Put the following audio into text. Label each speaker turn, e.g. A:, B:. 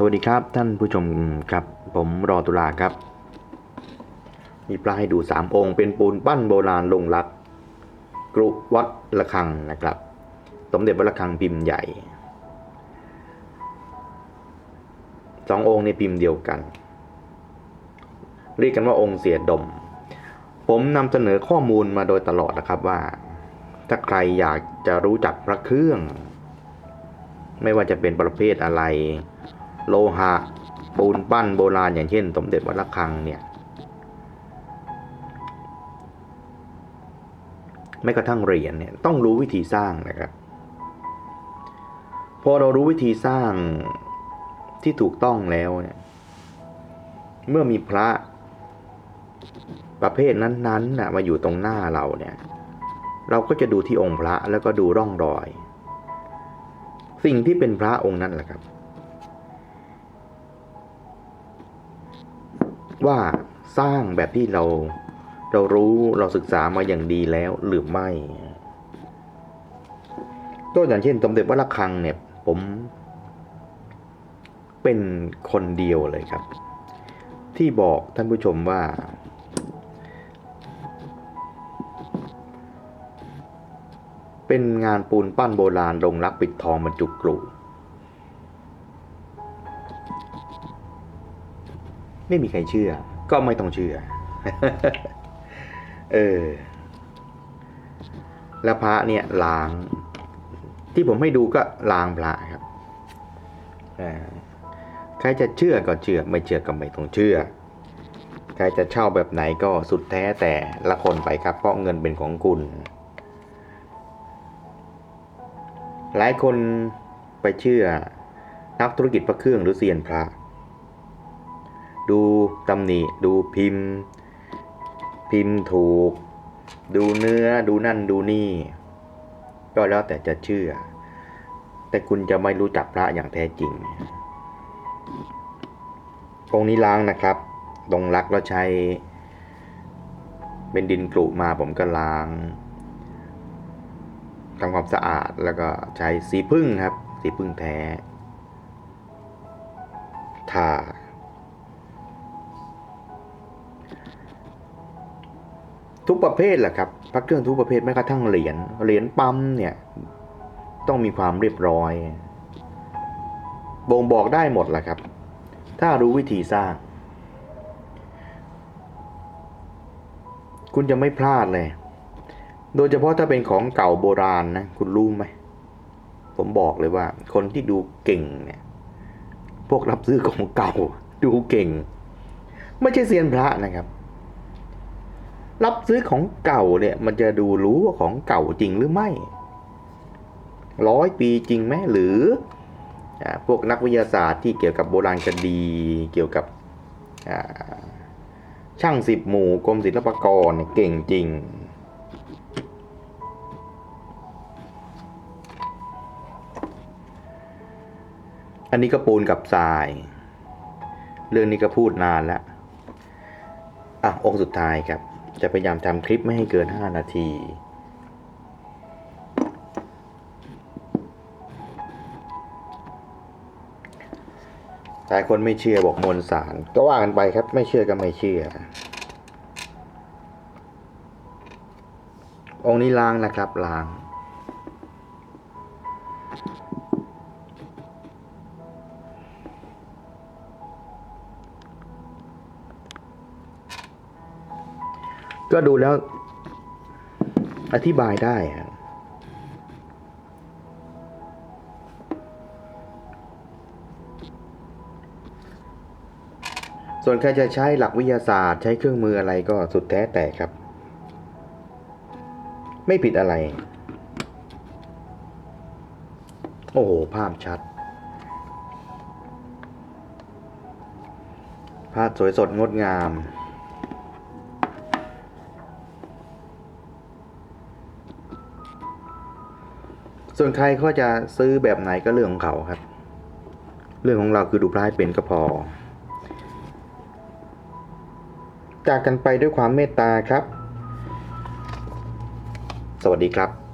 A: สวัสดีครับท่านผู้ชมครับ ผมรอตุลาครับ มีปลาให้ดูสามองค์ เป็นปูนปั้นโบราณลงรัก กรุวัดระฆังนะครับ สมเด็จวัดระฆังพิมพ์ใหญ่สององค์ในพิมพ์เดียวกัน เรียกกันว่าองค์เสียดม ผมนำเสนอข้อมูลมาโดยตลอดนะครับว่า ถ้าใครอยากจะรู้จักพระเครื่อง ไม่ว่าจะเป็นประเภทอะไร โลหะ ปูนปั้นโบราณอย่างเช่น สมเด็จวัดระฆังเนี่ย ไม่กระทั่งเหรียญเนี่ยต้องรู้วิธีสร้างนะครับ พอเรารู้วิธีสร้างที่ถูกต้องแล้วเนี่ย เมื่อมีพระประเภทนั้นๆน่ะมาอยู่ตรงหน้าเราเนี่ย เราก็จะดูที่องค์พระแล้วก็ดูร่องรอย สิ่งที่เป็นพระองค์นั้นแหละครับ ว่าสร้างแบบที่เราเรารู้เราศึกษามาอย่างดีแล้วหรือไม่ตัวอย่างเช่นสมเด็จวัดระฆังเนี่ย ผม เป็นคนเดียวเลยครับ ที่บอกท่านผู้ชมว่า เป็นงานปูนปั้นโบราณลงรักปิดทองบรรจุกรู ไม่มีใครเชื่อ ก็ไม่ต้องเชื่อ เออ แล้วพระเนี่ยล้าง ที่ผมให้ดูก็ล้างพระครับใครจะเชื่อก็เชื่อ ไม่เชื่อก็ไม่ต้องเชื่อ ใครจะเช่าแบบไหนก็สุดแท้แต่ละคนไปครับ เพราะเงินเป็นของคุณ หลายคนไปเชื่อนักธุรกิจพระเครื่องหรือเซียนพระ ดูตำหนิ ดูพิมพ์ พิมพ์ถูก ดูเนื้อ ดูนั่นดูนี่ ก็แล้วแต่จะเชื่อ แต่คุณจะไม่รู้จักพระอย่างแท้จริง องค์นี้ล้างนะครับลงรักแล้วใช้ เป็นดินกรุมาผมก็ล้างทำความสะอาดแล้วก็ใช้สีพึ่งครับ สีพึ่งแท้ทา ทุกประเภทแหละครับพระเครื่องทุกประเภทแม้กระทั่งเหรียญเหรียญปั๊มเนี่ยต้องมีความเรียบร้อยบ่งบอกได้หมดแหละครับ ถ้ารู้วิธีสร้าง คุณจะไม่พลาดเลย โดยเฉพาะถ้าเป็นของเก่าโบราณนะคุณรู้ไหมผมบอกเลยว่า คนที่ดูเก่งเนี่ยพวกรับซื้อของเก่าดูเก่ง ไม่ใช่เซียนพระนะครับ รับซื้อของเก่าเนี่ย มันจะดูรู้ว่าของเก่าจริงหรือไม่ร้อยปีจริงไหมหรืออพวกนักวิทยาศาสตร์ที่เกี่ยวกับโบราณคดี เกี่ยวกับช่างสิบหมู่กรมศิลปากรเนี่ยเก่งจริง อันนี้ก็ปูนกับทราย เรื่องนี้ก็พูดนานแล้วอะองค์สุดท้ายครับ จะพยายามทำคลิปไม่ให้เกิน 5 นาที หลายคนไม่เชื่อบอกมวลสาร ก็ว่ากันไปครับ ไม่เชื่อก็ไม่เชื่อ องค์นี้ล้างนะครับล้าง ก็ดูแล้ว อธิบายได้ครับส่วนใครจะใช้หลักวิทยาศาสตร์ใช้เครื่องมืออะไรก็สุดแท้แต่ครับ ไม่ผิดอะไร โอ้โห ภาพชัด ภาพสวยสดงดงาม ส่วนใครเขาจะซื้อแบบไหนก็เรื่องของเขาครับ เรื่องของเราคือดูพระให้เป็นก็พอ จากกันไปด้วยความเมตตาครับ สวัสดีครับ